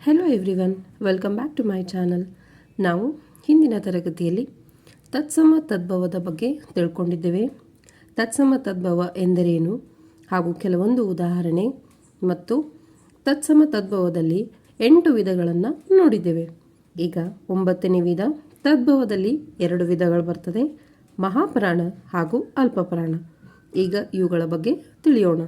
Hello everyone welcome back to my channel ನಾವು ಹಿಂದಿನ ತರಗತಿಯಲ್ಲಿ ತತ್ಸಮ ತದ್ಭವದ ಬಗ್ಗೆ ತಿಳ್ಕೊಂಡಿದ್ದೇವೆ. ತತ್ಸಮ ತದ್ಭವ ಎಂದರೇನು? ಹಾಗೂ ಕೆಲವೊಂದು ಉದಾಹರಣೆ ಮತ್ತು ತತ್ಸಮ ತದ್ಭವದಲ್ಲಿ ಎಂಟು ವಿಧಗಳನ್ನು ನೋಡಿದ್ದೇವೆ. ಈಗ ಒಂಬತ್ತನೇ ವಿಧ, ತದ್ಭವದಲ್ಲಿ ಎರಡು ವಿಧಗಳು ಬರ್ತದೆ. ಮಹಾಪ್ರಾಣ ಹಾಗೂ ಅಲ್ಪಪ್ರಾಣ. ಈಗ ಇವುಗಳ ಬಗ್ಗೆ ತಿಳಿಯೋಣ.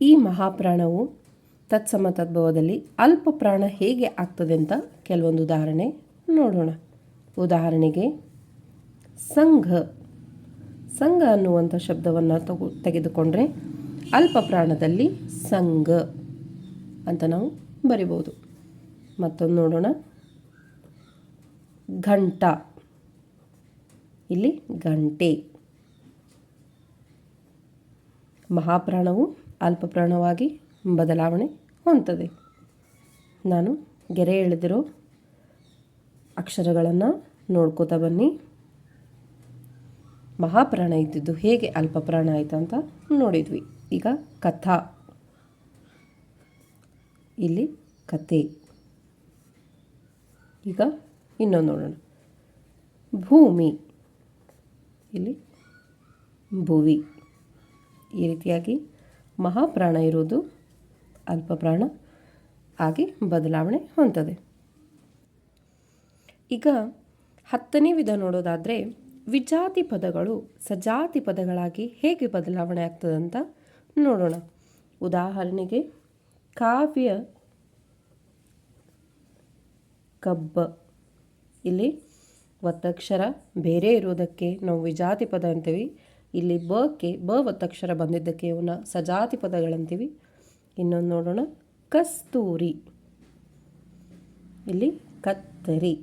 ಈ ಮಹಾಪ್ರಾಣವು ತತ್ಸಮ ತದ್ಭವದಲ್ಲಿ ಅಲ್ಪ ಪ್ರಾಣ ಹೇಗೆ ಆಗ್ತದೆ ಅಂತ ಕೆಲವೊಂದು ಉದಾಹರಣೆ ನೋಡೋಣ. ಉದಾಹರಣೆಗೆ, ಸಂಘ. ಸಂಘ ಅನ್ನುವಂಥ ಶಬ್ದವನ್ನು ತಗೋ, ತೆಗೆದುಕೊಂಡ್ರೆ ಅಲ್ಪ ಪ್ರಾಣದಲ್ಲಿ ಸಂಘ ಅಂತ ನಾವು ಬರಿಬೋದು. ಮತ್ತೊಂದು ನೋಡೋಣ. ಘಂಟ. ಇಲ್ಲಿ ಗಂಟೆ ಮಹಾಪ್ರಾಣವು ಅಲ್ಪಪ್ರಾಣವಾಗಿ ಬದಲಾವಣೆ ಹೊಂತದೆ ನಾನು ಗೆರೆ ಎಳೆದಿರೋ ಅಕ್ಷರಗಳನ್ನು ನೋಡ್ಕೋತಾ ಬನ್ನಿ. ಮಹಾಪ್ರಾಣ ಇದ್ದಿದ್ದು ಹೇಗೆ ಅಲ್ಪಪ್ರಾಣ ಆಯಿತು ಅಂತ ನೋಡಿದ್ವಿ. ಈಗ ಕಥಾ. ಇಲ್ಲಿ ಕತೆ ಈಗ ಇನ್ನೊಂದು ನೋಡೋಣ. ಭೂಮಿ. ಇಲ್ಲಿ ಭುವಿ. ಈ ರೀತಿಯಾಗಿ ಮಹಾಪ್ರಾಣ ಇರುವುದು ಅಲ್ಪಪ್ರಾಣ ಆಗಿ ಬದಲಾವಣೆ ಹೊಂದದೆ ಈಗ ಹತ್ತನೇ ವಿಧ ನೋಡೋದಾದರೆ ವಿಜಾತಿ ಪದಗಳು ಸಜಾತಿ ಪದಗಳಾಗಿ ಹೇಗೆ ಬದಲಾವಣೆ ಆಗ್ತದೆ ಅಂತ ನೋಡೋಣ. ಉದಾಹರಣೆಗೆ ಕಾವ್ಯ ಕಬ್ಬ. ಇಲ್ಲಿ ಒತ್ತಕ್ಷರ ಬೇರೆ ಇರುವುದಕ್ಕೆ ನಾವು ವಿಜಾತಿ ಪದ ಅಂತೀವಿ. ಇಲ್ಲಿ ಬಕ್ಕೆ ಬ ಒತ್ತಕ್ಷರ ಬಂದಿದ್ದಕ್ಕೆ ಇವನ್ನ ಸಜಾತಿ ಪದಗಳಂತೀವಿ. ಇನ್ನೊಂದು ನೋಡೋಣ. ಕಸ್ತೂರಿ. ಇಲ್ಲಿ ಕತ್ತರಿ.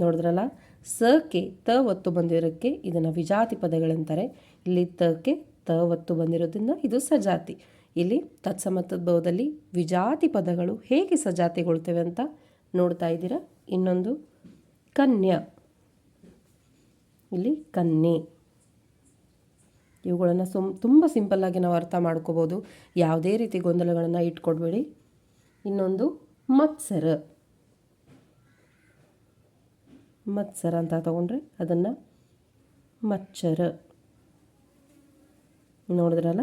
ನೋಡಿದ್ರಲ್ಲ? ಸಕ್ಕೆ ತ ಒತ್ತು ಬಂದಿರೋಕ್ಕೆ ಇದನ್ನು ವಿಜಾತಿ ಪದಗಳಂತಾರೆ. ಇಲ್ಲಿ ತಕ್ಕೆ ತ ಒತ್ತು ಬಂದಿರೋದ್ರಿಂದ ಇದು ಸಜಾತಿ. ಇಲ್ಲಿ ತತ್ಸಮತದ್ಭವದಲ್ಲಿ ವಿಜಾತಿ ಪದಗಳು ಹೇಗೆ ಸಜಾತಿಗೊಳ್ತೇವೆ ಅಂತ ನೋಡ್ತಾ ಇದ್ದೀರಾ? ಇನ್ನೊಂದು ಕನ್ಯಾ. ಇಲ್ಲಿ ಕನ್ಯೆ. ಇವುಗಳನ್ನು ಸುಮ್ ತುಂಬ ಸಿಂಪಲ್ಲಾಗಿ ನಾವು ಅರ್ಥ ಮಾಡ್ಕೋಬೋದು. ಯಾವುದೇ ರೀತಿ ಗೊಂದಲಗಳನ್ನು ಇಟ್ಕೊಡ್ಬೇಡಿ. ಇನ್ನೊಂದು ಮತ್ಸರ. ಮತ್ಸರ ಅಂತ ತಗೊಂಡ್ರೆ ಅದನ್ನು ಮಚ್ಚರ. ನೋಡಿದ್ರಲ್ಲ?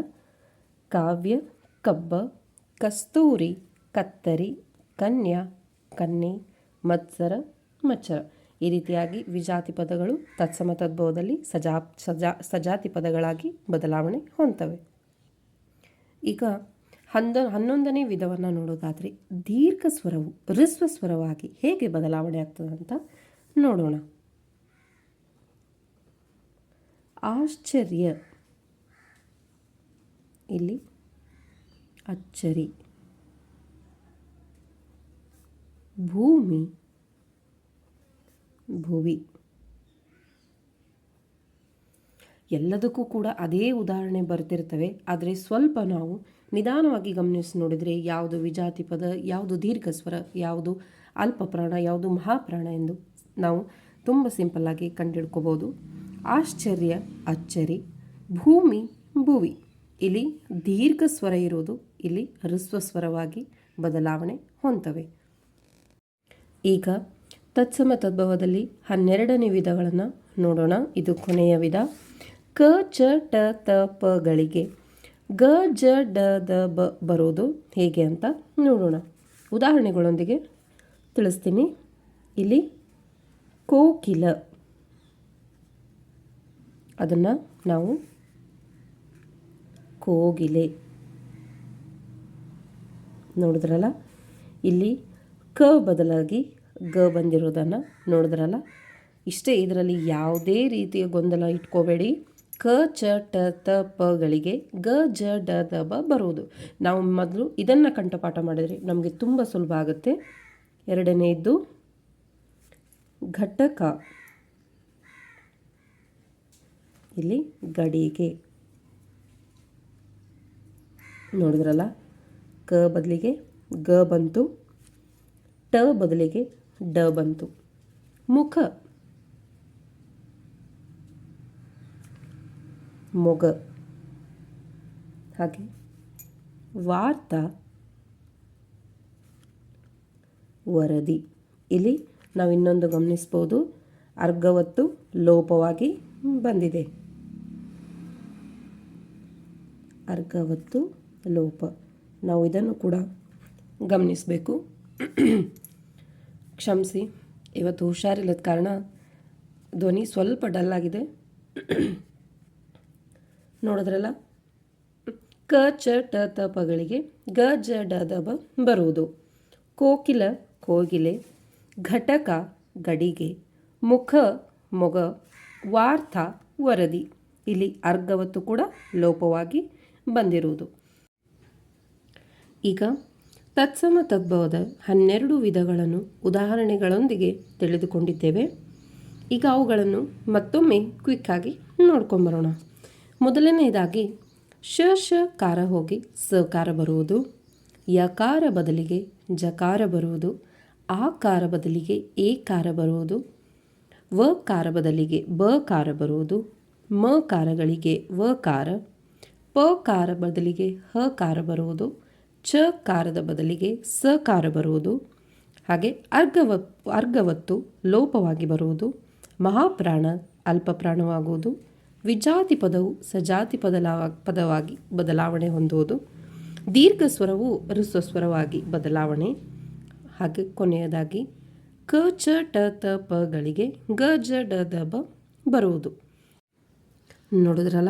ಕಾವ್ಯ, ಕಬ್ಬ, ಕಸ್ತೂರಿ, ಕತ್ತರಿ, ಕನ್ಯಾ, ಕನ್ನಿ, ಮತ್ಸರ, ಮಚ್ಚರ. ಈ ರೀತಿಯಾಗಿ ವಿಜಾತಿ ಪದಗಳು ತತ್ಸಮ ತದ್ಭವದಲ್ಲಿ ಸಜಾ ಸಜಾ ಸಜಾತಿ ಪದಗಳಾಗಿ ಬದಲಾವಣೆ ಹೊಂದವೆ ಈಗ ಹನ್ನೊ ಹನ್ನೊಂದನೇ ವಿಧವನ್ನು ನೋಡೋದಾದರೆ ದೀರ್ಘ ಸ್ವರವು ರಿಸ್ವ ಸ್ವರವಾಗಿ ಹೇಗೆ ಬದಲಾವಣೆ ಆಗ್ತದೆ ಅಂತ ನೋಡೋಣ. ಆಶ್ಚರ್ಯ. ಇಲ್ಲಿ ಅಚ್ಚರಿ. ಭೂಮಿ. ಭುವಿ. ಎಲ್ಲದಕ್ಕೂ ಕೂಡ ಅದೇ ಉದಾಹರಣೆ ಬರ್ತಿರ್ತವೆ. ಆದರೆ ಸ್ವಲ್ಪ ನಾವು ನಿಧಾನವಾಗಿ ಗಮನಿಸಿ ನೋಡಿದರೆ ಯಾವುದು ವಿಜಾತಿ ಪದ, ಯಾವುದು ದೀರ್ಘ ಸ್ವರ, ಯಾವುದು ಅಲ್ಪ ಪ್ರಾಣ, ಯಾವುದು ಮಹಾಪ್ರಾಣ ಎಂದು ನಾವು ತುಂಬ ಸಿಂಪಲ್ಲಾಗಿ ಕಂಡುಹಿಡ್ಕೋಬೋದು ಆಶ್ಚರ್ಯ, ಅಚ್ಚರಿ, ಭೂಮಿ, ಭುವಿ. ಇಲ್ಲಿ ದೀರ್ಘ ಸ್ವರ ಇರೋದು ಇಲ್ಲಿ ಹೃಸ್ವ ಸ್ವರವಾಗಿ ಬದಲಾವಣೆ ಹೊಂತವೆ. ಈಗ ತತ್ಸಮ ತದ್ಭವದಲ್ಲಿ ಹನ್ನೆರಡನೇ ವಿಧಗಳನ್ನು ನೋಡೋಣ. ಇದು ಕೊನೆಯ ವಿಧ. ಕ, ಚ, ಟ, ತ ಪಗಳಿಗೆ ಗ, ಜ, ಡ, ದ, ಬ ಬರೋದು ಹೇಗೆ ಅಂತ ನೋಡೋಣ. ಉದಾಹರಣೆಗಳೊಂದಿಗೆ ತಿಳಿಸ್ತೀನಿ. ಇಲ್ಲಿ ಕೋಕಿಲ. ಅದನ್ನು ನಾವು ಕೋಗಿಲೆ. ನೋಡಿದ್ರಲ್ಲ? ಇಲ್ಲಿ ಕ ಬದಲಾಗಿ ಗ ಬಂದಿರೋದನ್ನು ನೋಡಿದ್ರಲ್ಲ? ಇಷ್ಟೇ ಇದರಲ್ಲಿ ಯಾವುದೇ ರೀತಿಯ ಗೊಂದಲ ಇಟ್ಕೋಬೇಡಿ. ಕ, ಚ, ಟ, ತ ಪಗಳಿಗೆ ಗ, ಜ, ಡ, ದ, ಬ ಬರೋದು ನಾವು ಮೊದಲು ಇದನ್ನು ಕಂಠಪಾಠ ಮಾಡಿದರೆ ನಮಗೆ ತುಂಬ ಸುಲಭ ಆಗುತ್ತೆ. ಎರಡನೆಯದ್ದು ಘಟಕ. ಇಲ್ಲಿ ಗಡಿಗೆ. ನೋಡಿದ್ರಲ್ಲ? ಕ ಬದಲಿಗೆ ಗ ಬಂತು. ಟ ಬದಲಿಗೆ ಡ ಬಂತು. ಮುಖ. ಮೊಗ. ಹಾಗೆ. ವಾರ್ತ. ವರದಿ. ಇಲ್ಲಿ ನಾವು ಇನ್ನೊಂದು ಗಮನಿಸ್ಬೋದು. ಅರ್ಗವತ್ತು ಲೋಪವಾಗಿ ಬಂದಿದೆ. ಅರ್ಗವತ್ತು ಲೋಪ. ನಾವು ಇದನ್ನು ಕೂಡ ಗಮನಿಸಬೇಕು. ಕ್ಷಮಿಸಿ. ಇವತ್ತು ಹುಷಾರಿಲ್ಲದ ಕಾರಣ ಧ್ವನಿ ಸ್ವಲ್ಪ ಡಲ್ ಆಗಿದೆ. ನೋಡಿದ್ರಲ್ಲ? ಕ ಚ ಟ ತ ಪಗಳಿಗೆ ಗ ಜ ಡ ದ ಬ ಬರುವುದು. ಕೋಕಿಲ ಕೋಗಿಲೆ, ಘಟಕ ಗಡಿಗೆ, ಮುಖ ಮೊಗ, ವಾರ್ಥ ವರದಿ. ಇಲ್ಲಿ ಅರ್ಗವತ್ತು ಕೂಡ ಲೋಪವಾಗಿ ಬಂದಿರುವುದು. ಈಗ ತತ್ಸಮ ತದ್ಭವದ ಹನ್ನೆರಡು ವಿಧಗಳನ್ನು ಉದಾಹರಣೆಗಳೊಂದಿಗೆ ತಿಳಿದುಕೊಂಡಿದ್ದೇವೆ. ಈಗ ಅವುಗಳನ್ನು ಮತ್ತೊಮ್ಮೆ ಕ್ವಿಕ್ಕಾಗಿ ನೋಡ್ಕೊಂಬರೋಣ. ಮೊದಲನೆಯದಾಗಿ, ಶ ಶ, ಕಾರ ಹೋಗಿ ಸಕಾರ ಬರುವುದು. ಯಕಾರ ಬದಲಿಗೆ ಜಕಾರ ಬರುವುದು. ಆ ಕಾರ ಬದಲಿಗೆ ಏಕಾರ ಬರುವುದು. ವ ಕಾರ ಬದಲಿಗೆ ಬ ಕಾರ ಬರುವುದು. ಮ ಕಾರಗಳಿಗೆ ವ ಕಾರ. ಪ ಕಾರ ಬದಲಿಗೆ ಹ ಕಾರ ಬರುವುದು. ಚ ಕಾರದ ಬದಲಿಗೆ ಸ ಕಾರ ಬರುವುದು. ಹಾಗೆ ಅರ್ಗವ, ಅರ್ಗವತ್ತು ಲೋಪವಾಗಿ ಬರುವುದು. ಮಹಾಪ್ರಾಣ ಅಲ್ಪಪ್ರಾಣವಾಗುವುದು. ವಿಜಾತಿ ಪದವು ಸಜಾತಿ ಪದಲಾವ ಪದವಾಗಿ ಬದಲಾವಣೆ ಹೊಂದುವುದು. ದೀರ್ಘ ಸ್ವರವು ಸ್ವರವಾಗಿ ಬದಲಾವಣೆ. ಹಾಗೆ ಕೊನೆಯದಾಗಿ ಕ, ಚ, ಟ, ತ ಪಗಳಿಗೆ ಗ, ಜ, ಡ, ದ, ಬ ಬರುವುದು. ನೋಡಿದ್ರಲ್ಲ?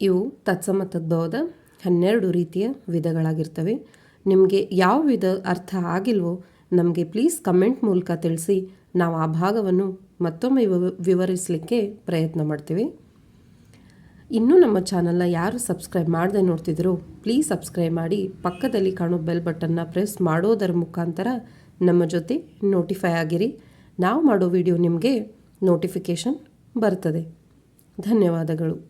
ಇವು ತತ್ಸಮ ತದ್ಭವದ ಹನ್ನೆರಡು ರೀತಿಯ ವಿಧಗಳಾಗಿರ್ತವೆ. ನಿಮಗೆ ಯಾವ ವಿಧ ಅರ್ಥ ಆಗಿಲ್ವೋ ನಮಗೆ ಪ್ಲೀಸ್ ಕಮೆಂಟ್ ಮೂಲಕ ತಿಳಿಸಿ. ನಾವು ಆ ಭಾಗವನ್ನು ಮತ್ತೊಮ್ಮೆ ವಿವ- ವಿವರಿಸಲಿಕ್ಕೆ ಪ್ರಯತ್ನ ಮಾಡ್ತೀವಿ. ಇನ್ನೂ ನಮ್ಮ ಚಾನಲ್ನ ಯಾರು ಸಬ್ಸ್ಕ್ರೈಬ್ ಮಾಡದೆ ನೋಡ್ತಿದ್ರು ಪ್ಲೀಸ್ ಸಬ್ಸ್ಕ್ರೈಬ್ ಮಾಡಿ. ಪಕ್ಕದಲ್ಲಿ ಕಾಣೋ ಬೆಲ್ ಬಟನ್ನ ಪ್ರೆಸ್ ಮಾಡೋದರ ಮುಖಾಂತರ ನಮ್ಮ ಜೊತೆ ನೋಟಿಫೈ ಆಗಿರಿ. ನಾವು ಮಾಡೋ ವಿಡಿಯೋ ನಿಮಗೆ ನೋಟಿಫಿಕೇಷನ್ ಬರ್ತದೆ. ಧನ್ಯವಾದಗಳು.